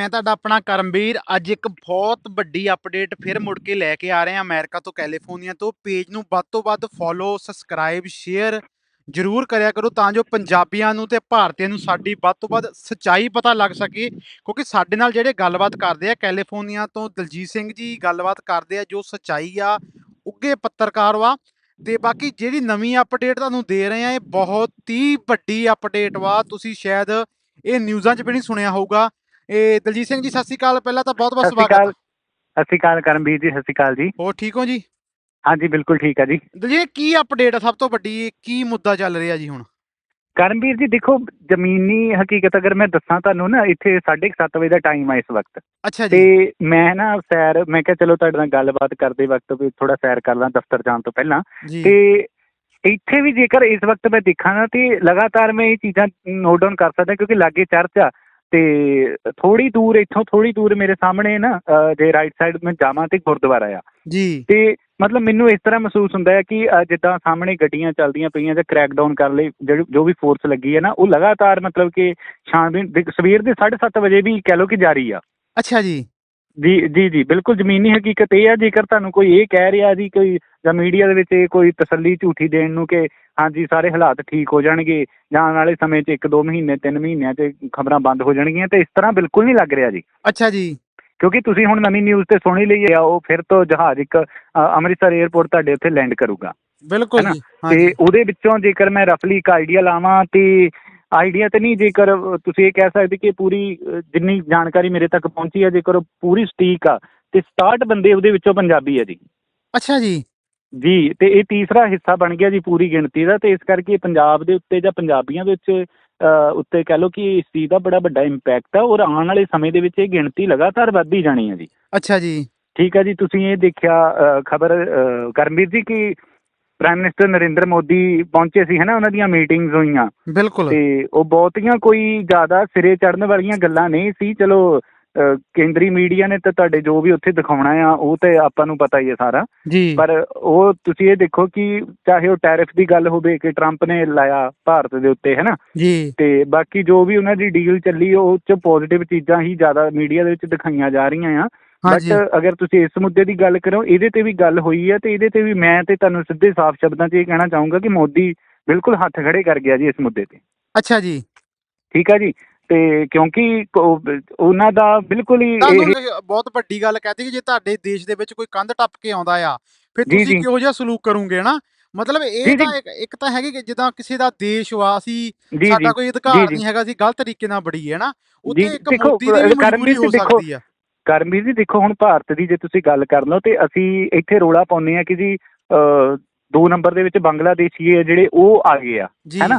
ਮੈਂ ਤੁਹਾਡਾ ਆਪਣਾ ਕਰਮਵੀਰ ਅੱਜ ਇੱਕ ਬਹੁਤ ਵੱਡੀ ਅਪਡੇਟ ਫਿਰ ਮੁੜ ਕੇ ਲੈ ਕੇ ਆ ਰਹੇ ਹਾਂ ਅਮਰੀਕਾ ਤੋਂ ਕੈਲੀਫੋਰਨੀਆ ਤੋਂ। ਪੇਜ ਨੂੰ ਵੱਧ ਤੋਂ ਵੱਧ ਫੋਲੋ ਸਬਸਕ੍ਰਾਈਬ ਸ਼ੇਅਰ ਜਰੂਰ ਕਰਿਆ ਕਰੋ ਤਾਂ ਜੋ ਪੰਜਾਬੀਆਂ ਨੂੰ ਤੇ ਭਾਰਤੀਆਂ ਨੂੰ ਸਾਡੀ ਵੱਧ ਤੋਂ ਵੱਧ ਸੱਚਾਈ ਪਤਾ ਲੱਗ ਸਕੇ। ਕਿਉਂਕਿ ਸਾਡੇ ਨਾਲ ਜਿਹੜੇ ਗੱਲਬਾਤ ਕਰਦੇ ਆ, ਕੈਲੀਫੋਰਨੀਆ ਤੋਂ ਦਲਜੀਤ ਸਿੰਘ ਜੀ ਗੱਲਬਾਤ ਕਰਦੇ ਆ, ਜੋ ਸੱਚਾਈ ਆ, ਉੱਗੇ ਪੱਤਰਕਾਰ ਵਾ। ਤੇ ਬਾਕੀ ਜਿਹੜੀ ਨਵੀਂ ਅਪਡੇਟ ਤੁਹਾਨੂੰ ਦੇ ਰਹੇ ਆ ਇਹ ਬਹੁਤ ਹੀ ਵੱਡੀ ਅਪਡੇਟ ਵਾ। ਤੁਸੀਂ ਸ਼ਾਇਦ ਇਹ ਨਿਊਜ਼ਾਂ 'ਚ ਵੀ ਨਹੀਂ ਸੁਣਿਆ ਹੋਊਗਾ। ਇਹ ਦਲਜੀਤ ਸਿੰਘ ਜੀ ਸਤਿ ਸ਼੍ਰੀ ਅਕਾਲ। ਪਹਿਲਾਂ ਤਾਂ ਬਹੁਤ ਬਹੁਤ ਸਤਿ ਸ਼੍ਰੀ ਸਵਾਗਤ। ਸਤਿ ਸ਼੍ਰੀ ਅਕਾਲ ਕਰਮਵੀਰ ਜੀ ਸਤਿ ਸ਼੍ਰੀ ਅਕਾਲ ਜੀ। ਹੋਰ ਠੀਕ ਹੋ ਜੀ? ਹਾਂਜੀ ਬਿਲਕੁਲ ਠੀਕ ਆ ਜੀ। ਦਲਜੀਤ ਕੀ ਅਪਡੇਟ ਆ ਸਭ ਤੋਂ ਵੱਡੀ? ਕੀ ਮੁੱਦਾ ਚੱਲ ਰਿਹਾ ਜੀ ਹੁਣ? ਕਰਮਵੀਰ ਜੀ ਦੇਖੋ ਜ਼ਮੀਨੀ ਹਕੀਕਤ ਅਗਰ ਮੈਂ ਦੱਸਾਂ ਤੁਹਾਨੂੰ ਨਾ ਇੱਥੇ 7:30 ਵਜੇ ਦਾ ਟਾਈਮ ਆ ਇਸ ਵਕਤ। ਅੱਛਾ ਜੀ। ਤੇ ਮੈਂ ਨਾ ਸੈਰ ਮੈਂ ਕਿਹਾ ਚਲੋ ਤੁਹਾਡੇ ਨਾਲ ਗੱਲਬਾਤ ਕਰਦੇ ਵਕਤ ਵੀ ਥੋੜਾ ਸੈਰ ਕਰ ਲਾਂ ਦਫ਼ਤਰ ਜਾਣ ਤੋਂ ਪਹਿਲਾਂ। ਜੀ। ਤੇ ਇੱਥੇ ਵੀ ਜੇਕਰ ਇਸ ਵਕਤ ਮੈਂ ਦੇਖਾਂ ਨਾ ਤੇ ਲਗਾਤਾਰ ਮੈਂ ਇਹ ਚੀਜ਼ਾਂ ਨੋਟ ਡਾਊਨ ਕਰ ਸਕਦਾ ਕਿਉਂਕਿ ਲਾਗੇ ਚਰਚ ਆ। ਤੇ ਥੋੜੀ ਦੂਰ ਇੱਥੋਂ ਥੋੜੀ ਦੂਰ ਮੇਰੇ ਸਾਹਮਣੇ ਨਾ ਜੇ ਰਾਈਟ ਸਾਈਡ ਮੈਂ ਜਾਵਾਂ ਤੇ ਗੁਰਦੁਆਰਾ ਆ। ਜੀ। ਤੇ ਮਤਲਬ ਮੈਨੂੰ ਇਸ ਤਰ੍ਹਾਂ ਮਹਿਸੂਸ ਹੁੰਦਾ ਹੈ ਕਿ ਜਿੱਦਾਂ ਸਾਹਮਣੇ ਗੱਡੀਆਂ ਚੱਲਦੀਆਂ ਪਈਆਂ ਜਾਂ ਕ੍ਰੈਕ ਡਾਊਨ ਕਰ ਲਈ ਜੋ ਵੀ ਫੋਰਸ ਲੱਗੀ ਹੈ ਨਾ ਉਹ ਲਗਾਤਾਰ ਮਤਲਬ ਕਿ ਸ਼ਾਮ ਦੇ ਦੇ- ਸਵੇਰ ਦੇ 7:30 ਵਜੇ ਵੀ ਕਹਿ ਲਓ ਕਿ ਜਾਰੀ ਆ। ਅੱਛਾ ਜੀ। ਜੀ ਜੀ ਜੀ ਬਿਲਕੁਲ ਜ਼ਮੀਨੀ ਹਕੀਕਤ ਇਹ ਆ ਜੇਕਰ ਤੁਹਾਨੂੰ ਕੋਈ ਇਹ ਕਹਿ ਰਿਹਾ ਜੀ ਕੋਈ ਜਾਂ ਮੀਡੀਆ ਦੇ ਵਿੱਚ ਇਹ ਕੋਈ ਤਸੱਲੀ ਝੂਠੀ ਦੇਣ ਨੂੰ ਕਿ ਹਾਂਜੀ ਸਾਰੇ ਹਾਲਾਤ ਠੀਕ ਹੋ ਜਾਣਗੇ ਜਾਂ ਆਉਣ ਵਾਲੇ ਸਮੇਂ 'ਚ 1-2 ਮਹੀਨੇ 3 ਮਹੀਨਿਆਂ 'ਚ ਖਬਰਾਂ ਬੰਦ ਹੋ ਜਾਣਗੀਆਂ ਤੇ ਇਸ ਤਰ੍ਹਾਂ ਬਿਲਕੁਲ ਨਹੀਂ ਲੱਗ ਰਿਹਾ ਜੀ। ਅੱਛਾ ਜੀ। ਕਿਉਂਕਿ ਤੁਸੀਂ ਹੁਣ ਨਵੀਂ ਨਿਊਜ਼ ਤੇ ਸੁਣ ਹੀ ਲਈ ਆ ਉਹ ਫਿਰ ਤੋਂ ਜਹਾਜ਼ ਇੱਕ ਅ, ਅੰਮ੍ਰਿਤਸਰ 에ਅਰਪੋਰਟ ਤੁਹਾਡੇ ਉੱਥੇ ਲੈਂਡ ਕਰੂਗਾ। ਬਿਲਕੁਲ? ਜੀ ਹਾਂਜੀ। ਤੇ ਉਹਦੇ ਵਿੱਚੋਂ ਜੇਕਰ ਮੈਂ ਰਫਲੀ ਇੱਕ ਆਈਡੀਆ ਲਾਵਾਂ ਤੇ ਆਈਡੀਆ ਤੇ ਨਹੀਂ ਜੇਕਰ ਅ, ਤੁਸੀਂ ਇਹ ਕਹਿ ਸਕਦੇ ਕਿ ਪੂਰੀ ਅ, ਜਿੰਨੀ ਜਾਣਕਾਰੀ ਮੇਰੇ ਤੱਕ ਪਹੁੰਚੀ ਹੈ ਜੇਕਰ ਉਹ ਪੂਰੀ ਸਟੀਕ ਆ ਤੇ 67 ਬੰਦੇ ਉਹਦੇ ਵਿੱਚੋਂ ਪੰਜਾਬੀ ਆ ਜੀ। ਅੱਛਾ ਜੀ। ਜੀ ਤੇ ਇਹ ਤੀਸਰਾ ਹਿੱਸਾ ਬਣ ਗਿਆ ਜੀ ਪੂਰੀ ਗਿਣਤੀ ਦਾ ਤੇ ਇਸ ਕਰਕੇ ਪੰਜਾਬ ਦੇ ਉੱਤੇ ਜਾਂ ਪੰਜਾਬੀਆਂ ਦੇ ਵਿੱਚ ਉੱਤੇ ਕਹਿ ਲਓ ਕਿ ਇਸ ਚੀਜ਼ ਦਾ ਬੜਾ ਵੱਡਾ ਇੰਪੈਕਟ ਆ ਔਰ ਆਉਣ ਵਾਲੇ ਸਮੇਂ ਦੇ ਵਿੱਚ ਇਹ ਗਿਣਤੀ ਲਗਾਤਾਰ ਵੱਧਦੀ ਜਾਣੀ ਹੈ ਜੀ। ਅੱਛਾ ਜੀ। ਠੀਕ ਹੈ ਜੀ ਤੁਸੀਂ ਇਹ ਦੇਖਿਆ ਖਬਰ ਕਰਮਵੀਰ ਜੀ ਕਿ ਪ੍ਰਾਈਮ ਮਿਨਿਸਟਰ ਨਰਿੰਦਰ ਮੋਦੀ ਪਹੁੰਚੇ ਸੀ ਹਨਾ ਉਹਨਾਂ ਦੀਆਂ ਮੀਟਿੰਗਸ ਹੋਈਆਂ। ਬਿਲਕੁਲ। ਤੇ ਉਹ ਬਹੁਤੀਆਂ ਕੋਈ ਜ਼ਿਆਦਾ ਸਿਰੇ ਚੜਨ ਵਾਲੀਆਂ ਗੱਲਾਂ ਨਹੀਂ ਸੀ ਚਲੋ ਕੇਂਦਰੀ ਮੀਡੀਆ ਨੇ ਤਾਂ ਤੁਹਾਡੇ ਜੋ ਵੀ ਉੱਥੇ ਦਿਖਾਉਣਾ ਆ ਉਹ ਤੇ ਆਪਾਂ ਨੂੰ ਪਤਾ ਹੀ ਹੈ ਸਾਰਾ। ਪਰ ਉਹ ਤੁਸੀਂ ਇਹ ਦੇਖੋ ਕਿ ਚਾਹੇ ਉਹ ਟੈਰਿਫ ਦੀ ਗੱਲ ਹੋਵੇ ਕਿ ਟਰੰਪ ਨੇ ਲਾਇਆ ਭਾਰਤ ਦੇ ਉੱਤੇ ਹੈ ਨਾ ਤੇ ਬਾਕੀ ਜੋ ਵੀ ਉਹਨਾਂ ਦੀ ਡੀਲ ਚੱਲੀ ਉਹ ਚ ਪੋਜ਼ਿਟਿਵ ਚੀਜ਼ਾਂ ਹੀ ਜ਼ਿਆਦਾ ਮੀਡੀਆ ਦੇ ਵਿੱਚ ਦਿਖਾਈਆਂ ਜਾ ਰਹੀਆਂ ਆ। ਬਟ ਅਗਰ ਤੁਸੀਂ ਇਸ ਮੁੱਦੇ ਦੀ ਗੱਲ ਕਰੋ ਇਹਦੇ ਤੇ ਵੀ ਗੱਲ ਹੋਈ ਹੈ ਤੇ ਇਹਦੇ ਤੇ ਵੀ ਮੈਂ ਤੇ ਤੁਹਾਨੂੰ ਸਿੱਧੇ ਸਾਫ਼ ਸ਼ਬਦਾਂ 'ਚ ਇਹ ਕਹਿਣਾ ਚਾਹੂੰਗਾ ਕਿ ਮੋਦੀ ਬਿਲਕੁਲ ਹੱਥ ਖੜੇ ਕਰ ਗਿਆ ਜੀ ਇਸ ਮੁੱਦੇ ਤੇ। ਅੱਛਾ ਜੀ। ਠੀਕ ਹੈ ਜੀ? ਤੇ ਕਿਉਂਕਿ ਉਹ- ਉਹਨਾਂ ਦਾ ਬਿਲਕੁਲ ਹੀ ਬਹੁਤ ਵੱਡੀ ਗੱਲ ਕਹਤੀ ਕਿ ਜੇ ਤੁਹਾਡੇ ਦੇਸ਼ ਦੇ ਵਿੱਚ ਕੋਈ ਕੰਧ ਟੱਪ ਕੇ ਆਉਂਦਾ ਆ ਫਿਰ ਤੁਸੀਂ। ਕਿਹੋ ਜਿਹਾ ਸਲੂਕ ਕਰੋਗੇ ਨਾ ਮਤਲਬ ਇਹ। ਤਾਂ ਇੱਕ ਇੱਕ ਤਾਂ ਹੈਗੀ ਕਿ ਜਿੱਦਾਂ ਕਿਸੇ ਦਾ ਦੇਸ਼ ਵਾ ਅਸੀਂ ਸਾਡਾ ਕੋਈ ਅਧਿਕਾਰ। ਨਹੀਂ ਹੈਗਾ ਅਸੀਂ ਗਲਤ ਤਰੀਕੇ ਨਾਲ ਬੜੀਏ ਨਾ ਉੱਥੇ ਇੱਕ ਮੋਦੀ ਦੀ ਵੀ ਮਜਬੂਰੀ ਹੋ ਸਕਦੀ ਆ ਕਰਮਵੀਰ ਜੀ ਦੇਖੋ ਹੁਣ ਭਾਰਤ ਦੀ ਜੇ ਤੁਸੀਂ ਗੱਲ ਕਰ ਲਓ ਤੇ ਅਸੀਂ ਇੱਥੇ ਰੋਲਾ ਪਾਉਂਦੇ ਆ ਕਿ ਜੀ ਅ, ਦੋ ਨੰਬਰ ਦੇ ਵਿੱਚ ਬੰਗਲਾਦੇਸ਼ੀ ਜਿਹੜੇ ਉਹ ਆ ਗਏ ਆ ਹੈਨਾ?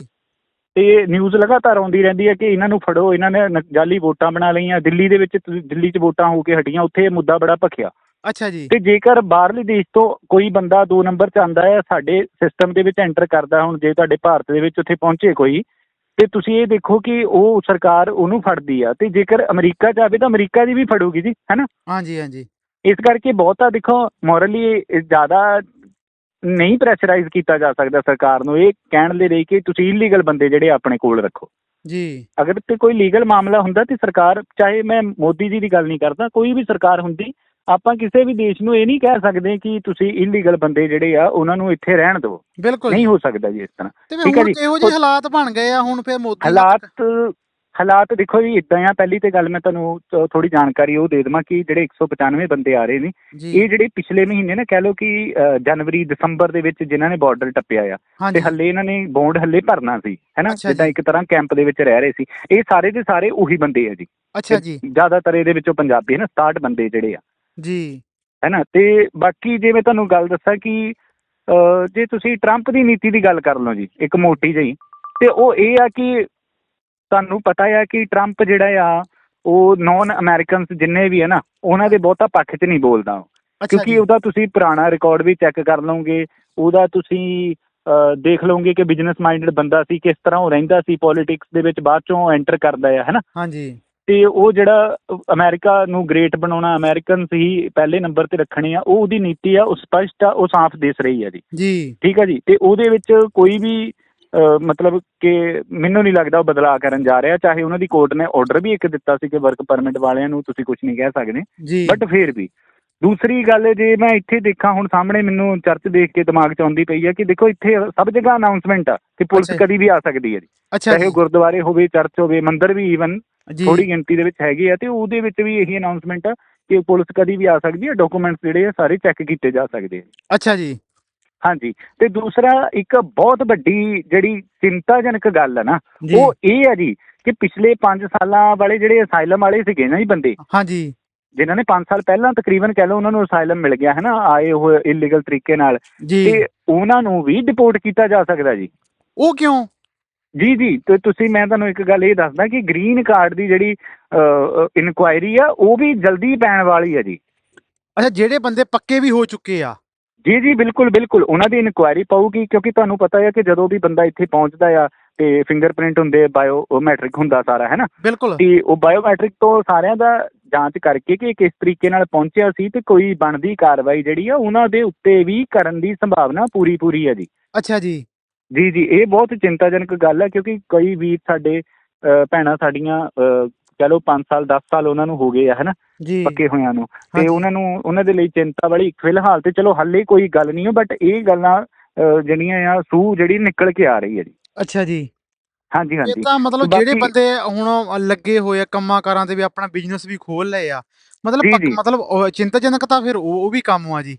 ਤੇ ਨਿਊਜ਼ ਲਗਾਤਾਰ ਆਉਂਦੀ ਰਹਿੰਦੀ ਹੈ ਕਿ ਇਹਨਾਂ ਨੂੰ ਫੜੋ ਇਹਨਾਂ ਨੇ ਜਾਲੀ ਵੋਟਾਂ ਬਣਾ ਲਈਆਂ ਦਿੱਲੀ ਦੇ ਵਿੱਚ ਦਿੱਲੀ 'ਚ ਵੋਟਾਂ ਹੋ ਕੇ ਹਟੀਆਂ ਉੱਥੇ ਇਹ ਮੁੱਦਾ ਬੜਾ ਭਖਿਆ। ਅੱਛਾ ਜੀ। ਤੇ ਜੇਕਰ ਬਾਹਰਲੇ ਦੇਸ਼ ਤੋਂ ਕੋਈ ਬੰਦਾ ਦੋ ਨੰਬਰ 'ਚ ਆਂਦਾ ਹੈ ਸਾਡੇ ਸਿਸਟਮ ਦੇ ਵਿੱਚ ਐਂਟਰ ਕਰਦਾ ਹੁਣ ਜੇ ਤੁਹਾਡੇ ਭਾਰਤ ਦੇ ਵਿੱਚ ਉੱਥੇ ਪਹੁੰਚੇ ਕੋਈ ਤੇ ਤੁਸੀਂ ਇਹ ਦੇਖੋ ਕਿ ਉਹ ਸਰਕਾਰ ਉਹਨੂੰ ਫੜਦੀ ਆ। ਤੇ ਜੇਕਰ ਅਮਰੀਕਾ ਜਾਵੇ ਤਾਂ ਅਮਰੀਕਾ ਦੀ ਵੀ ਫੜੂਗੀ ਜੀ ਹੈਨਾ ਹਾਂਜੀ ਹਾਂਜੀ। ਇਸ ਕਰਕੇ ਬਹੁਤਾ ਦੇਖੋ ਮੋਰਲੀ ਜ਼ਿਆਦਾ ਨਹੀਂ ਪ੍ਰੈਸ਼ਰਾਈਜ਼ ਕੀਤਾ ਜਾ ਸਕਦਾ ਸਰਕਾਰ ਨੂੰ ਇਹ ਕਹਿਣ ਦੇ ਲਈ ਕਿ ਤੁਸੀਂ ਇਲੀਗਲ ਬੰਦੇ ਜਿਹੜੇ ਆਪਣੇ ਕੋਲ ਰੱਖੋ। ਜੀ। ਅਗਰ ਤੇ ਕੋਈ ਲੀਗਲ ਮਾਮਲਾ ਹੁੰਦਾ ਤੇ ਸਰਕਾਰ ਚਾਹੇ ਮੈਂ ਮੋਦੀ ਜੀ ਦੀ ਗੱਲ ਨਹੀਂ ਕਰਦਾ ਕੋਈ ਵੀ ਸਰਕਾਰ ਹੁੰਦੀ ਆਪਾਂ ਕਿਸੇ ਵੀ ਦੇਸ਼ ਨੂੰ ਇਹ ਨਹੀਂ ਕਹਿ ਸਕਦੇ ਕਿ ਤੁਸੀਂ ਇਲੀਗਲ ਬੰਦੇ ਜਿਹੜੇ ਆ ਉਹਨਾਂ ਨੂੰ ਇੱਥੇ ਰਹਿਣ ਦਿਓ। ਬਿਲਕੁਲ। ਨਹੀਂ ਹੋ ਸਕਦਾ ਜੀ ਇਸ ਤਰ੍ਹਾਂ। ਠੀਕ ਹੈ ਜੀ। ਕਿਹੋ ਜਿਹੇ ਹਾਲਾਤ ਬਣ ਗਏ ਆ ਹੁਣ ਫਿਰ ਮੋਦੀ ਹਾਲਾਤ ਹਾਲਾਤ ਦੇਖੋ ਜੀ ਇਦਾਂ ਆ ਪਹਿਲੀ ਤੇ ਗੱਲ ਮੈਂ ਤੁਹਾਨੂੰ ਥੋੜੀ ਜਾਣਕਾਰੀ ਉਹ ਦੇ ਦੇਵਾਂ ਕਿ ਜਿਹੜੇ 195 ਬੰਦੇ ਆ ਰਹੇ ਨੇ ਇਹ ਜਿਹੜੇ ਪਿਛਲੇ ਮਹੀਨੇ ਨਾ ਕਹਿ ਲਓ ਕਿ ਜਨਵਰੀ ਦਸੰਬਰ ਦੇ ਵਿੱਚ ਜਿਨ੍ਹਾਂ ਨੇ ਬਾਰਡਰ ਟੱਪਿਆ ਆ ਤੇ ਹੱਲੇ ਇਹਨਾਂ ਨੇ ਬੌਂਡ ਹੱਲੇ ਭਰਨਾ ਸੀ ਹੈਨਾ ਜਿੱਦਾਂ। ਇੱਕ ਤਰ੍ਹਾਂ ਕੈਂਪ ਦੇ ਵਿੱਚ ਰਹਿ ਰਹੇ ਸੀ ਇਹ ਸਾਰੇ ਦੇ ਸਾਰੇ ਉਹੀ ਬੰਦੇ ਆ ਜੀ। ਅੱਛਾ ਜੀ। ਜ਼ਿਆਦਾਤਰ ਇਹਦੇ ਵਿੱਚੋਂ ਪੰਜਾਬੀ ਹੈ ਨਾ 67 ਬੰਦੇ ਜਿਹੜੇ ਆ। ਜੀ। ਹੈਨਾ ਤੇ ਬਾਕੀ ਜੇ ਮੈਂ ਤੁਹਾਨੂੰ ਗੱਲ ਦੱਸਾਂ ਕਿ ਜੇ ਤੁਸੀਂ ਟਰੰਪ ਦੀ ਨੀਤੀ ਦੀ ਗੱਲ ਕਰ ਲਓ ਜੀ ਇੱਕ ਮੋਟੀ ਜਿਹੀ ਤੇ ਉਹ ਇਹ ਆ ਕਿ ਤੁਹਾਨੂੰ ਪਤਾ ਆ ਕਿ ਟਰੰਪ ਜਿਹੜਾ ਆ ਉਹ ਨੌਨ ਅਮਰੀਕਨਸ ਜਿੰਨੇ ਵੀ ਹੈ ਨਾ ਉਹਨਾਂ ਦੇ ਬਹੁਤਾ ਪੱਖ 'ਚ ਨਹੀਂ ਬੋਲਦਾ ਕਿਉਂਕਿ ਉਹਦਾ ਤੁਸੀਂ ਪੁਰਾਣਾ ਰਿਕਾਰਡ ਵੀ ਚੈੱਕ ਕਰ ਲਓਗੇ ਉਹਦਾ ਤੁਸੀਂ ਦੇਖ ਲਓਗੇ ਕਿ ਬਿਜ਼ਨਸ ਮਾਈਂਡਡ ਬੰਦਾ ਸੀ ਕਿਸ ਤਰ੍ਹਾਂ ਉਹ ਰਹਿੰਦਾ ਸੀ ਪੋਲਿਟਿਕਸ ਦੇ ਵਿੱਚ ਬਾਅਦ ਚੋਂ ਐਂਟਰ ਕਰਦਾ ਆ ਹੈਨਾ? ਹਾਂਜੀ। ਤੇ ਉਹ ਜਿਹੜਾ ਅਮਰੀਕਾ ਨੂੰ ਗ੍ਰੇਟ ਬਣਾਉਣਾ ਅਮਰੀਕਨਸ ਹੀ ਪਹਿਲੇ ਨੰਬਰ ਤੇ ਰੱਖਣੇ ਆ ਉਹ ਉਹਦੀ ਨੀਤੀ ਆ ਉਹ ਸਪਸ਼ਟ ਆ ਉਹ ਸਾਫ਼ ਦਿਸ ਰਹੀ ਆ ਜੀ ਜੀ। ਠੀਕ ਆ ਜੀ? ਤੇ ਉਹਦੇ ਵਿੱਚ ਕੋਈ ਵੀ ਮਤਲਬ ਕਿ ਮੈਨੂੰ ਨਹੀਂ ਲੱਗਦਾ ਉਹ ਬਦਲਾਅ ਕਰਨ ਜਾ ਰਿਹਾ ਚਾਹੇ ਉਹਨਾਂ ਦੀ ਕੋਰਟ ਨੇ ਆਰਡਰ ਵੀ ਇੱਕ ਦਿੱਤਾ ਸੀ ਕਿ ਵਰਕ ਪਰਮਿਟ ਵਾਲਿਆਂ ਨੂੰ ਤੁਸੀਂ ਕੁਝ ਨਹੀਂ ਕਹਿ ਸਕਦੇ ਬਟ ਫੇਰ ਵੀ। ਦੂਸਰੀ ਗੱਲ ਜੇ ਮੈਂ ਇੱਥੇ ਦੇਖਾਂ ਹੁਣ ਸਾਹਮਣੇ ਮੈਨੂੰ ਚਰਚ ਦੇਖ ਕੇ ਦਿਮਾਗ 'ਚ ਆਉਂਦੀ ਪਈ ਹੈ ਕਿ ਦੇਖੋ ਇੱਥੇ ਸਭ ਜਗ੍ਹਾ ਅਨਾਉਂਸਮੈਂਟ ਆ ਕਿ ਪੁਲਿਸ। ਕਦੀ ਵੀ ਆ ਸਕਦੀ ਹੈ ਜੀ। ਚਾਹੇ ਗੁਰਦੁਆਰੇ ਹੋਵੇ ਚਰਚ ਹੋਵੇ ਮੰਦਿਰ ਵੀ ਈਵਨ ਥੋੜੀ ਗਿਣਤੀ ਦੇ ਵਿੱਚ ਹੈਗੇ ਆ ਤੇ ਉਹਦੇ ਵਿੱਚ ਵੀ ਇਹੀ ਅਨਾਉਂਸਮੈਂਟ ਆ ਕਿ ਪੁਲਿਸ ਕਦੀ ਵੀ ਆ ਸਕਦੀ ਹੈ ਡਾਕੂਮੈਂਟਸ ਜਿਹੜੇ ਆ ਸਾਰੇ ਚੈੱਕ ਕੀਤੇ ਜਾ ਸਕਦੇ ਆ ਅੱਛਾ ਜੀ। ਹਾਂਜੀ। ਤੇ ਦੂਸਰਾ ਇੱਕ ਬਹੁਤ ਵੱਡੀ ਜਿਹੜੀ ਚਿੰਤਾਜਨਕ ਗੱਲ ਹੈ ਨਾ ਉਹ ਇਹ ਹੈ ਜੀ ਕਿ ਪਿਛਲੇ 5 ਸਾਲਾਂ ਵਾਲੇ ਜਿਹੜੇ ਅਸਾਈਲਮ ਵਾਲੇ ਸੀਗੇ ਨਾ ਜੀ ਬੰਦੇ ਹਾਂਜੀ। ਜਿਨ੍ਹਾਂ ਨੇ 5 ਸਾਲ ਪਹਿਲਾਂ ਤਕਰੀਬਨ ਕਹਿ ਲਓ ਉਹਨਾਂ ਨੂੰ ਅਸਾਈਲਮ ਮਿਲ ਗਿਆ ਹੈ ਨਾ ਆਏ ਹੋਏ ਇਲੀਗਲ ਤਰੀਕੇ ਨਾਲ। ਤੇ ਉਹਨਾਂ ਨੂੰ ਵੀ ਡਿਪੋਰਟ ਕੀਤਾ ਜਾ ਸਕਦਾ ਜੀ। ਉਹ ਕਿਉਂ? ਜੀ ਜੀ। ਤੇ ਤੁਸੀਂ ਮੈਂ ਤੁਹਾਨੂੰ ਇੱਕ ਗੱਲ ਇਹ ਦੱਸਦਾ ਕਿ ਗ੍ਰੀਨ ਕਾਰਡ ਦੀ ਜਿਹੜੀ ਇਨਕੁਆਇਰੀ ਆ ਉਹ ਵੀ ਜਲਦੀ ਪੈਣ ਵਾਲੀ ਹੈ ਜੀ। ਅੱਛਾ ਜਿਹੜੇ ਬੰਦੇ ਪੱਕੇ ਵੀ ਹੋ ਚੁੱਕੇ ਆ। ਜੀ ਜੀ ਬਿਲਕੁਲ ਬਿਲਕੁਲ। ਉਹਨਾਂ ਦੀ ਇਨਕੁਆਇਰੀ ਪਾਊਗੀ ਕਿਉਂਕਿ ਤੁਹਾਨੂੰ ਪਤਾ ਹੈ ਕਿ ਜਦੋਂ ਵੀ ਬੰਦਾ ਇੱਥੇ ਪਹੁੰਚਦਾ ਆ ਤੇ ਫਿੰਗਰਪ੍ਰਿੰਟ ਹੁੰਦੇ ਬਾਇਓਮੈਟ੍ਰਿਕ ਹੁੰਦਾ ਸਾਰਾ ਹੈ ਨਾ? ਤੇ ਉਹ ਬਾਇਓਮੈਟ੍ਰਿਕ ਤੋਂ ਸਾਰਿਆਂ ਦਾ ਜਾਂਚ ਕਰਕੇ ਕਿ ਕਿਸ ਤਰੀਕੇ ਨਾਲ ਪਹੁੰਚਿਆ ਸੀ ਤੇ ਕੋਈ ਬਣਦੀ ਕਾਰਵਾਈ ਜਿਹੜੀ ਆ ਉਹਨਾਂ ਦੇ ਉੱਤੇ ਵੀ ਕਰਨ ਦੀ ਸੰਭਾਵਨਾ ਪੂਰੀ ਪੂਰੀ ਹੈ ਜੀ। ਅੱਛਾ ਜੀ। ਜੀ ਜੀ ਇਹ ਬਹੁਤ ਚਿੰਤਾਜਨਕ ਗੱਲ ਹੈ ਕਿਉਂਕਿ ਕਈ ਵੀਰ ਸਾਡੇ ਭੈਣਾਂ ਸਾਡੀਆਂ ਲਓ 5 ਸਾਲ 10 ਸਾਲ ਉਹਨਾਂ ਨੂੰ ਹੋ ਗਏ ਆ ਹਨਾ? ਪੱਕੇ ਹੋਇਆਂ ਨੂੰ। ਤੇ। ਉਹਨਾਂ ਨੂੰ ਉਹਨਾਂ ਦੇ ਲਈ ਚਿੰਤਾ ਵਾਲੀ ਫਿਲਹਾਲ ਤੇ ਚਲੋ ਹੱਲੇ ਕੋਈ ਗੱਲ ਨਹੀਂ ਹੈ ਬਟ ਇਹ ਗੱਲਾਂ ਜਿਹੜੀਆਂ ਆ ਸੂ ਜਿਹੜੀ ਨਿਕਲ ਕੇ ਆ ਰਹੀ ਹੈ ਜੀ। ਅੱਛਾ ਜੀ। ਹਾਂਜੀ ਇਹ ਹਾਂਜੀ ਤਾਂ ਮਤਲਬ ਜਿਹੜੇ ਬੰਦੇ ਹੁਣ ਲੱਗੇ ਹੋਏ ਆ ਕੰਮਾਂ ਕਾਰਾਂ ਤੇ ਵੀ ਆਪਣਾ ਬਿਜ਼ਨਸ ਵੀ ਖੋਲ ਲਏ ਆ ਮਤਲਬ। ਮਤਲਬ ਚਿੰਤਾਜਨਕ ਤਾਂ ਫਿਰ ਉਹ ਵੀ ਕੰਮ ਆ ਜੀ।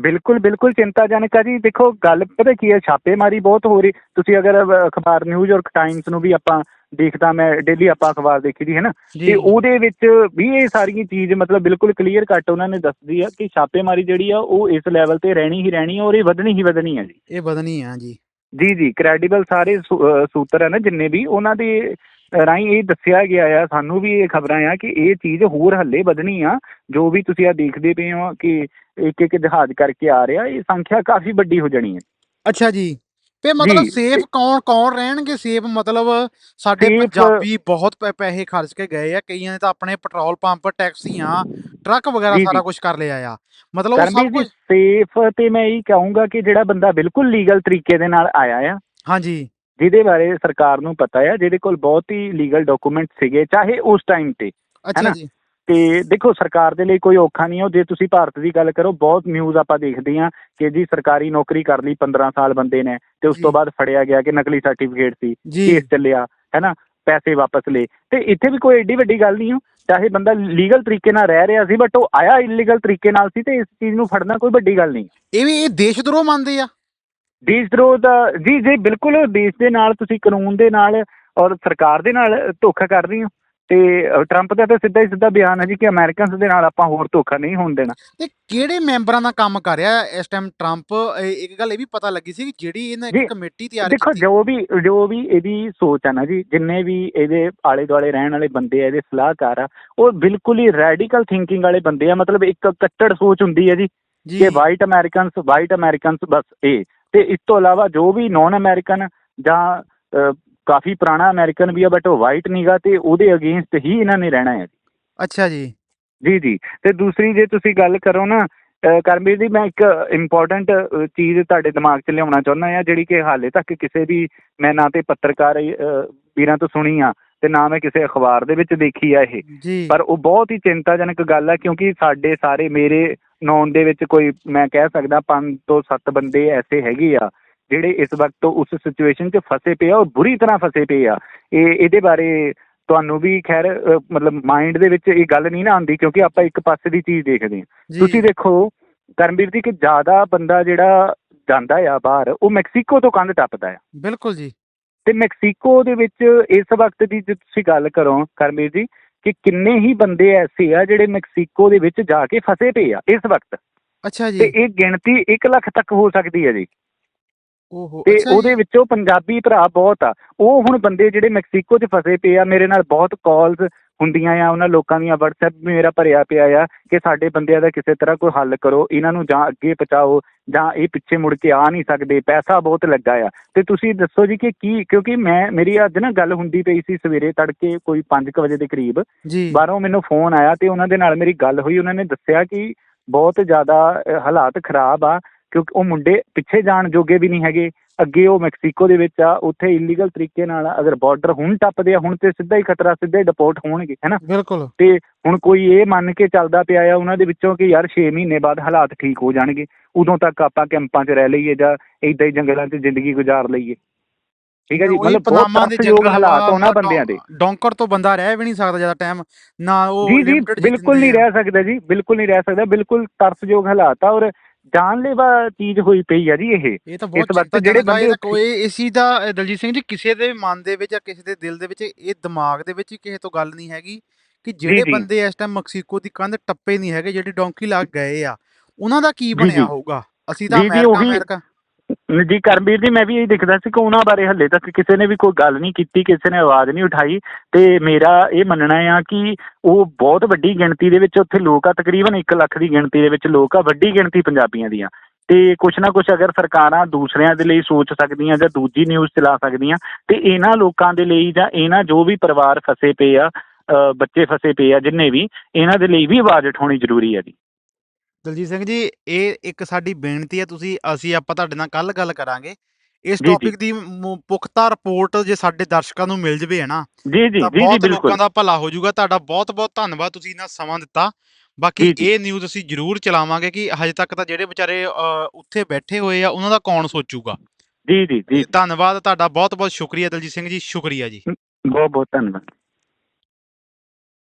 ਬਿਲਕੁਲ ਬਿਲਕੁਲ ਚਿੰਤਾਜਨਕ ਆ ਜੀ। ਦੇਖੋ ਗੱਲ ਪਤਾ ਕੀ ਹੈ ਛਾਪੇਮਾਰੀ ਬਹੁਤ ਹੋ ਰਹੀ। ਤੁਸੀਂ ਅਗਰ ਅਖਬਾਰ ਨਿਊਯਾਰਕ ਟਾਈਮਸ ਨੂੰ ਵੀ ਆਪਾਂ ਦੇਖਦਾ ਮੈਂ ਡੇਲੀ ਆਪਾਂ ਅਖਬਾਰ ਦੇਖੀ ਦੀ ਹੈ ਨਾ। ਤੇ ਉਹਦੇ ਵਿੱਚ ਵੀ ਇਹ ਸਾਰੀਆਂ ਚੀਜ਼ ਮਤਲਬ ਬਿਲਕੁਲ ਕਲੀਅਰ ਕੱਟ ਉਹਨਾਂ ਨੇ ਦੱਸਦੀ ਆ ਕਿ ਛਾਪੇਮਾਰੀ ਜਿਹੜੀ ਆ ਉਹ ਇਸ ਲੈਵਲ ਤੇ ਰਹਿਣੀ ਹੀ ਰਹਿਣੀ ਆ ਔਰ ਇਹ ਵਧਣੀ ਹੀ ਵਧਣੀ ਆ ਜੀ। ਇਹ ਵਧਣੀ ਆ ਜੀ। ਜੀ ਜੀ ਕ੍ਰੈਡੀਬਲ ਸਾਰੇ ਸੂਤਰ ਹੈ ਨਾ ਜਿੰਨੇ ਵੀ ਉਹਨਾਂ ਦੇ ਰਾਹੀਂ ਇਹ ਦੱਸਿਆ ਗਿਆ ਆ ਸਾਨੂੰ ਵੀ ਇਹ ਖਬਰਾਂ ਆ ਕਿ ਇਹ ਚੀਜ਼ ਹੋਰ ਹੱਲੇ ਵਧਣੀ ਆ। ਜੋ ਵੀ ਤੁਸੀਂ ਆ ਦੇਖਦੇ ਪਏ ਹੋ ਕਿ ਇੱਕ ਇੱਕ ਜਹਾਜ਼ ਕਰਕੇ ਆ ਰਿਹਾ ਇਹ ਸੰਖਿਆ ਕਾਫੀ ਵੱਡੀ ਹੋ ਜਾਣੀ ਹੈ ਅੱਛਾ ਜੀ। ਤੇ ਮਤਲਬ ਜੀ, ਸੇਫ ਕੌਣ ਕੌਣ ਰਹਿਣਗੇ? ਸੇਫ ਮਤਲਬ ਸਾਡੇ ਪੰਜਾਬੀ ਬਹੁਤ ਪੈ- ਪੈਸੇ ਖਰਚ ਕੇ ਗਏ ਆ। ਕਈਆਂ ਨੇ ਤਾਂ ਆਪਣੇ ਪੈਟਰੋਲ ਪੰਪ ਟੈਕਸੀਆਂ ਟਰੱਕ ਵਗੈਰਾ ਜੀ, ਸਾਰਾ ਜੀ। ਕੁਝ ਕਰ ਲਿਆ ਆ। ਮਤਲਬ ਉਹ ਸਭ ਜੀ ਕੁਝ ਸੇਫ ਤੇ ਮੈਂ ਇਹ ਕਹੂੰਗਾ ਕਿ ਜਿਹੜਾ ਬੰਦਾ ਬਿਲਕੁਲ ਲੀਗਲ ਤਰੀਕੇ ਦੇ ਨਾਲ ਆਇਆ ਆ ਹਾਂਜੀ। ਜਿਹਦੇ ਬਾਰੇ ਸਰਕਾਰ ਨੂੰ ਪਤਾ ਆ ਜਿਹਦੇ ਕੋਲ ਬਹੁਤ ਹੀ ਲੀਗਲ ਡਾਕੂਮੈਂਟ ਸੀਗੇ ਚਾਹੇ ਉਸ ਟਾਈਮ ਤੇ ਅੱਛਾ? ਜੀ। ਤੇ ਦੇਖੋ ਸਰਕਾਰ ਦੇ ਲਈ ਕੋਈ ਔਖਾ ਨਹੀਂ ਹੈ। ਜੇ ਤੁਸੀਂ ਭਾਰਤ ਦੀ ਗੱਲ ਕਰੋ ਬਹੁਤ ਨਿਊਜ਼ ਆਪਾਂ ਦੇਖਦੇ ਹਾਂ ਕਿ ਜੀ ਸਰਕਾਰੀ ਨੌਕਰੀ ਕਰ ਲਈ 15 ਸਾਲ ਬੰਦੇ ਨੇ ਤੇ ਉਸ ਤੋਂ। ਬਾਅਦ ਫੜਿਆ ਗਿਆ ਕਿ ਨਕਲੀ ਸਰਟੀਫਿਕੇਟ ਸੀ ਕੇਸ ਚੱਲਿਆ ਹੈਨਾ? ਪੈਸੇ ਵਾਪਸ ਲਏ। ਤੇ ਇੱਥੇ ਵੀ ਕੋਈ ਏਡੀ ਵੱਡੀ ਗੱਲ ਨਹੀਂ ਹੋ। ਚਾਹੇ ਬੰਦਾ ਲੀਗਲ ਤਰੀਕੇ ਨਾਲ ਰਹਿ ਰਿਹਾ ਸੀ ਬਟ ਉਹ ਆਇਆ ਇਲੀਗਲ ਤਰੀਕੇ ਨਾਲ ਸੀ ਤੇ ਇਸ ਚੀਜ਼ ਨੂੰ ਫੜਨਾ ਕੋਈ ਵੱਡੀ ਗੱਲ ਨਹੀਂ। ਇਹ ਵੀ ਇਹ ਦੇਸ਼ਦਰੋਹ ਮੰਨਦੇ ਆ? ਦੇਸ਼ ਦਰੋਹ ਦਾ ਜੀ ਜੀ ਬਿਲਕੁਲ। ਦੇਸ਼ ਦੇ ਨਾਲ ਤੁਸੀਂ ਕਾਨੂੰਨ ਦੇ ਨਾਲ ਔਰ ਸਰਕਾਰ ਦੇ ਨਾਲ ਧੋਖਾ ਕਰ ਰਹੇ ਹੋ। ਤੇ ਟਰੰਪ ਦਾ ਤਾਂ ਸਿੱਧਾ ਹੀ ਸਿੱਧਾ ਬਿਆਨ ਹੈ ਜੀ ਕਿ ਅਮਰੀਕਨਸ ਦੇ ਨਾਲ ਆਪਾਂ ਹੋਰ ਧੋਖਾ ਨਹੀਂ ਹੋਣ ਦੇਣਾ। ਤੇ ਕਿਹੜੇ ਮੈਂਬਰਾਂ ਦਾ ਕੰਮ ਕਰ ਰਿਹਾ ਇਸ ਟਾਈਮ ਟਰੰਪ ਇੱਕ ਗੱਲ ਇਹ ਵੀ ਪਤਾ ਲੱਗੀ ਸੀ ਕਿ ਜਿਹੜੀ ਇਹਨੇ ਇੱਕ ਕਮੇਟੀ ਤਿਆਰ ਦੇਖੋ ਕੀਤੀ। ਜੋ ਵੀ ਜੋ ਵੀ ਇਹਦੀ ਸੋਚ ਆ ਨਾ ਜੀ ਜਿੰਨੇ ਵੀ ਇਹਦੇ ਆਲੇ ਦੁਆਲੇ ਰਹਿਣ ਵਾਲੇ ਬੰਦੇ ਆ ਇਹਦੇ ਸਲਾਹਕਾਰ ਆ ਉਹ ਬਿਲਕੁਲ ਹੀ ਰੈਡੀਕਲ ਥਿੰਕਿੰਗ ਵਾਲੇ ਬੰਦੇ ਆ ਮਤਲਬ ਇੱਕ ਕੱਟੜ ਸੋਚ ਹੁੰਦੀ ਹੈ ਜੀ ਕਿ ਵਾਈਟ ਅਮਰੀਕਨਸ ਵਾਈਟ ਅਮਰੀਕਨਸ ਬਸ ਇਹ। ਤੇ ਇਸ ਤੋਂ ਇਲਾਵਾ ਜੋ ਵੀ ਨਾਨ ਅਮਰੀਕਨ ਜਾਂ ਕਾਫੀ ਪੁਰਾਣਾ ਅਮਰੀਕਨ ਵੀ ਆ ਬਟ ਉਹ ਵਾਈਟ ਨਹੀਂਗਾ ਤੇ ਉਹਦੇ ਅਗੇਂਸਟ ਹੀ ਇਹਨਾਂ ਨੇ ਰਹਿਣਾ ਹੈ ਅੱਛਾ ਜੀ। ਜੀ ਜੀ। ਤੇ ਦੂਸਰੀ ਜੇ ਤੁਸੀਂ ਗੱਲ ਕਰੋ ਨਾ ਕਰਮਵੀਰ ਜੀ ਮੈਂ ਇੱਕ ਇੰਪੋਰਟੈਂਟ ਚੀਜ਼ ਤੁਹਾਡੇ ਦਿਮਾਗ 'ਚ ਲਿਆਉਣਾ ਚਾਹੁੰਦਾ ਆ ਜਿਹੜੀ ਕਿ ਹਾਲੇ ਤੱਕ ਕਿਸੇ ਵੀ ਮੈਂ ਨਾ ਤੇ ਪੱਤਰਕਾਰ ਵੀਰਾਂ ਤੋਂ ਸੁਣੀ ਆ ਤੇ ਨਾ ਮੈਂ ਕਿਸੇ ਅਖਬਾਰ ਦੇ ਵਿੱਚ ਦੇਖੀ ਆ ਇਹ। ਪਰ ਉਹ ਬਹੁਤ ਹੀ ਚਿੰਤਾਜਨਕ ਗੱਲ ਹੈ ਕਿਉਂਕਿ ਸਾਡੇ ਸਾਰੇ ਮੇਰੇ ਨੌਨ ਦੇ ਵਿੱਚ ਕੋਈ ਮੈਂ ਕਹਿ ਸਕਦਾ 5 ਤੋਂ 7 ਬੰਦੇ ਐਸੇ ਹੈਗੇ ਆ ਜਿਹੜੇ ਇਸ ਵਕਤ ਉਸ ਸਿਚੁਏਸ਼ਨ 'ਚ ਫਸੇ ਪਏ ਆ ਔਰ ਬੁਰੀ ਤਰ੍ਹਾਂ ਫਸੇ ਪਏ ਆ। ਇਹ ਇਹਦੇ ਬਾਰੇ ਤੁਹਾਨੂੰ ਵੀ ਖੈਰ ਮਤਲਬ ਮਾਈਂਡ ਦੇ ਵਿੱਚ ਇਹ ਗੱਲ ਨਹੀਂ ਨਾ ਆਉਂਦੀ ਕਿਉਂਕਿ ਆਪਾਂ ਇੱਕ ਪਾਸੇ ਦੀ ਚੀਜ਼ ਦੇਖਦੇ ਹਾਂ। ਤੁਸੀਂ ਦੇਖੋ ਕਰਮਵੀਰ ਜੀ ਕਿ ਜ਼ਿਆਦਾ ਬੰਦਾ ਜਿਹੜਾ ਜਾਂਦਾ ਆ ਬਾਹਰ ਉਹ ਮੈਕਸੀਕੋ ਤੋਂ ਕੰਧ ਟੱਪਦਾ ਆ। ਬਿਲਕੁਲ ਜੀ। ਤੇ ਮੈਕਸੀਕੋ ਦੇ ਵਿੱਚ ਇਸ ਵਕਤ ਦੀ ਜੇ ਤੁਸੀਂ ਗੱਲ ਕਰੋ ਕਰਮਵੀਰ ਜੀ ਕਿ ਕਿੰਨੇ ਹੀ ਬੰਦੇ ਐਸੇ ਆ ਜਿਹੜੇ ਮੈਕਸੀਕੋ ਦੇ ਵਿੱਚ ਜਾ ਕੇ ਫਸੇ ਪਏ ਆ ਇਸ ਵਕਤ। ਅੱਛਾ ਤੇ ਜੀ ਇਹ ਗਿਣਤੀ 1 ਲੱਖ ਤੱਕ ਹੋ ਸਕਦੀ ਹੈ ਜੀ। ਤੇ। ਉਹਦੇ ਵਿੱਚੋਂ ਪੰਜਾਬੀ ਭਰਾ ਬਹੁਤ ਆ। ਉਹ ਹੁਣ ਬੰਦੇ ਜਿਹੜੇ ਮੈਕਸੀਕੋ 'ਚ ਫਸੇ ਪਏ ਆ ਮੇਰੇ ਨਾਲ ਬਹੁਤ ਕਾਲਸ ਹੁੰਦੀਆਂ ਆ ਉਹਨਾਂ ਲੋਕਾਂ ਦੀਆਂ WhatsApp ਵੀ ਮੇਰਾ ਭਰਿਆ ਪਿਆ ਆ ਕਿ ਸਾਡੇ ਬੰਦਿਆਂ ਦਾ ਕਿਸੇ ਤਰ੍ਹਾਂ ਕੋਈ ਹੱਲ ਕਰੋ ਇਹਨਾਂ ਨੂੰ ਜਾਂ ਅੱਗੇ ਪਹੁੰਚਾਓ ਜਾਂ ਇਹ ਪਿੱਛੇ ਮੁੜ ਕੇ ਆ ਨਹੀਂ ਸਕਦੇ ਪੈਸਾ ਬਹੁਤ ਲੱਗਾ ਆ। ਤੇ ਤੁਸੀਂ ਦੱਸੋ ਜੀ ਕਿ ਕੀ ਕਿਉਂਕਿ ਮੈਂ ਮੇਰੀ ਅੱਜ ਨਾ ਗੱਲ ਹੁੰਦੀ ਪਈ ਸੀ ਸਵੇਰੇ ਤੜਕੇ ਕੋਈ 5 ਵਜੇ ਦੇ ਕਰੀਬ। ਬਾਹਰੋਂ ਮੈਨੂੰ ਫੋਨ ਆਇਆ ਤੇ ਉਹਨਾਂ ਦੇ ਨਾਲ ਮੇਰੀ ਗੱਲ ਹੋਈ ਉਹਨਾਂ ਨੇ ਦੱਸਿਆ ਕਿ ਬਹੁਤ ਜ਼ਿਆਦਾ ਹਾਲਾਤ ਖਰਾਬ ਆ। ਕਿਉਂਕਿ ਉਹ ਮੁੰਡੇ ਪਿੱਛੇ ਜਾਣ ਜੋਗੇ ਵੀ ਨਹੀਂ ਹੈਗੇ। ਅੱਗੇ ਉਹ ਮੈਕਸੀਕੋ ਦੇ ਵਿੱਚ ਆ ਉੱਥੇ ਇਲੀਗਲ ਤਰੀਕੇ ਨਾਲ ਅਗਰ ਬਾਰਡਰ ਹੁਣ ਟੱਪਦੇ ਆ ਹੁਣ ਤੇ ਸਿੱਧਾ ਹੀ ਖਤਰਾ ਸਿੱਧਾ ਹੀ ਡਿਪੋਰਟ ਹੋਣਗੇ ਹੈਨਾ ਬਿਲਕੁਲ। ਤੇ ਹੁਣ ਕੋਈ ਇਹ ਮੰਨ ਕੇ ਚੱਲਦਾ ਪਿਆ ਆ ਉਹਨਾਂ ਦੇ ਵਿੱਚੋਂ ਕਿ ਯਾਰ 6 ਮਹੀਨੇ ਬਾਅਦ ਹਾਲਾਤ ਠੀਕ ਹੋ ਜਾਣਗੇ ਉਦੋਂ ਤੱਕ ਆਪਾਂ ਕੈਂਪਾਂ 'ਚ ਰਹਿ ਲਈਏ ਜਾਂ ਏਦਾਂ ਹੀ ਜੰਗਲਾਂ 'ਚ ਜ਼ਿੰਦਗੀ ਗੁਜ਼ਾਰ ਲਈਏ। ਠੀਕ ਹੈ ਜੀ? ਮਤਲਬ ਪਨਾਮਾ ਦੇ ਜੰਗਲ ਹਾਲਾਤ ਉਹਨਾਂ ਨਾ ਬੰਦਿਆਂ ਦੇ। ਡੌਂਕਰ ਤੋਂ ਬੰਦਾ ਰਹਿ ਵੀ ਨਹੀਂ ਸਕਦਾ ਜ਼ਿਆਦਾ ਟਾਈਮ ਨਾ ਉਹ ਜੀ ਜੀ limited ਬਿਲਕੁਲ ਨਹੀਂ। ਰਹਿ ਸਕਦਾ ਜੀ ਬਿਲਕੁਲ ਨਹੀਂ ਰਹਿ ਸਕਦਾ ਬਿਲਕੁਲ ਤਰਸਯੋਗ ਹਾਲਾਤ ਆ ਔਰ ਜਾਨਲੇਵਾ ਚੀਜ਼ ਹੋਈ ਪਈ ਆ ਜੀ ਇਹ ਇਹ ਤਾਂ ਬਹੁਤ ਇਸ ਵਕਤ ਜਿਹੜੇ ਬੰਦੇ ਕੋਈ ਇਸ ਚੀਜ਼ ਦਾ ਦਲਜੀਤ ਸਿੰਘ ਜੀ ਕਿਸੇ ਦੇ ਮਨ ਦੇ ਵਿੱਚ ਜਾਂ ਕਿਸੇ ਦੇ ਦਿਲ ਦੇ ਵਿੱਚ ਇਹ ਦਿਮਾਗ ਦੇ ਵਿੱਚ ਕਿਸੇ ਤੋਂ ਗੱਲ ਨਹੀਂ ਹੈਗੀ ਕਿ ਜਿਹੜੇ। ਬੰਦੇ ਇਸ ਟਾਈਮ ਮੈਕਸੀਕੋ ਦੀ ਕੰਧ ਟੱਪੇ ਨਹੀਂ ਹੈਗੇ ਜਿਹੜੇ ਡੌਂਕੀ ਲੱਗ ਗਏ ਆ ਉਹਨਾਂ ਦਾ ਕੀ ਬਣਿਆ। ਹੋਊਗਾ ਅਸੀਂ ਤਾਂ ਅਮਰੀਕਾ ਜੀ, ਕਰਮਵੀਰ ਜੀ, ਮੈਂ ਵੀ ਇਹ ਦਿਖਦਾ ਸੀ ਕਿ ਉਹਨਾਂ ਬਾਰੇ ਹੱਲੇ ਤੱਕ ਕਿਸੇ ਨੇ ਵੀ ਕੋਈ ਗੱਲ ਨਹੀਂ ਕੀਤੀ, ਕਿਸੇ ਨੇ ਆਵਾਜ਼ ਨਹੀਂ ਉਠਾਈ ਤੇ ਮੇਰਾ ਇਹ ਮੰਨਣਾ ਆ ਕਿ ਉਹ ਬਹੁਤ ਵੱਡੀ ਗਿਣਤੀ ਦੇ ਵਿੱਚ ਉੱਥੇ ਲੋਕ ਆ, ਤਕਰੀਬਨ 1 ਲੱਖ ਦੀ ਗਿਣਤੀ ਦੇ ਵਿੱਚ ਲੋਕ ਆ, ਵੱਡੀ ਗਿਣਤੀ ਪੰਜਾਬੀਆਂ ਦੀਆਂ। ਤੇ ਕੁਛ ਨਾ ਕੁਛ ਅਗਰ ਸਰਕਾਰਾਂ ਦੂਸਰਿਆਂ ਦੇ ਲਈ ਸੋਚ ਸਕਦੀਆਂ ਜਾਂ ਦੂਜੀ ਨਿਊਜ਼ ਚਲਾ ਸਕਦੀਆਂ, ਤੇ ਇਹਨਾਂ ਲੋਕਾਂ ਦੇ ਲਈ ਜਾਂ ਇਹਨਾਂ ਜੋ ਵੀ ਪਰਿਵਾਰ ਫਸੇ ਪਏ ਆ ਬੱਚੇ ਫਸੇ ਪਏ ਆ, ਜਿੰਨੇ ਵੀ, ਇਹਨਾਂ ਦੇ ਲਈ ਵੀ ਆਵਾਜ਼ ਉਠਾਉਣੀ ਜ਼ਰੂਰੀ ਹੈ ਜੀ। ਦਲਜੀਤ ਸਿੰਘ ਜੀ ਇਹ ਇੱਕ ਸਾਡੀ ਬੇਨਤੀ ਹੈ ਤੁਸੀਂ ਅਸੀਂ ਆਪਾਂ ਤੁਹਾਡੇ ਨਾਲ ਕੱਲ ਗੱਲ ਕਰਾਂਗੇ। ਇਸ ਜੀ, ਜੀ। ਟੌਪਿਕ ਦੀ ਮੁ- ਪੁਖਤਾ ਰਿਪੋਰਟ ਜੇ ਸਾਡੇ ਦਰਸ਼ਕਾਂ ਨੂੰ ਮਿਲ ਜਵੇ ਹੈ ਨਾ ਜੀ ਜੀ ਤਾਂ ਜੀ ਜੀ ਬਹੁਤ ਬਿਲਕੁਲ। ਲੋਕਾਂ ਦਾ ਭਲਾ ਹੋ ਜਾਊਗਾ ਤੁਹਾਡਾ ਬਹੁਤ ਬਹੁਤ ਧੰਨਵਾਦ ਤੁਸੀਂ ਇਹਨਾਂ ਸਮਾਂ ਦਿੱਤਾ। ਬਾਕੀ ਜੀ, ਜੀ। ਇਹ ਨਿਊਜ਼ ਅਸੀਂ ਜ਼ਰੂਰ ਚਲਾਵਾਂਗੇ ਕਿ ਹਜੇ ਤੱਕ ਤਾਂ ਜਿਹੜੇ ਵਿਚਾਰੇ ਅ, ਉੱਥੇ ਬੈਠੇ ਹੋਏ ਆ ਉਹਨਾਂ ਦਾ ਕੌਣ ਸੋਚੂਗਾ? ਜੀ ਜੀ ਜੀ। ਧੰਨਵਾਦ ਤੁਹਾਡਾ ਬਹੁਤ ਬਹੁਤ ਸ਼ੁਕਰੀਆ ਦਲਜੀਤ ਸਿੰਘ ਜੀ ਸ਼ੁਕਰੀਆ ਜੀ। ਬਹੁਤ ਬਹੁਤ ਧੰਨਵਾਦ।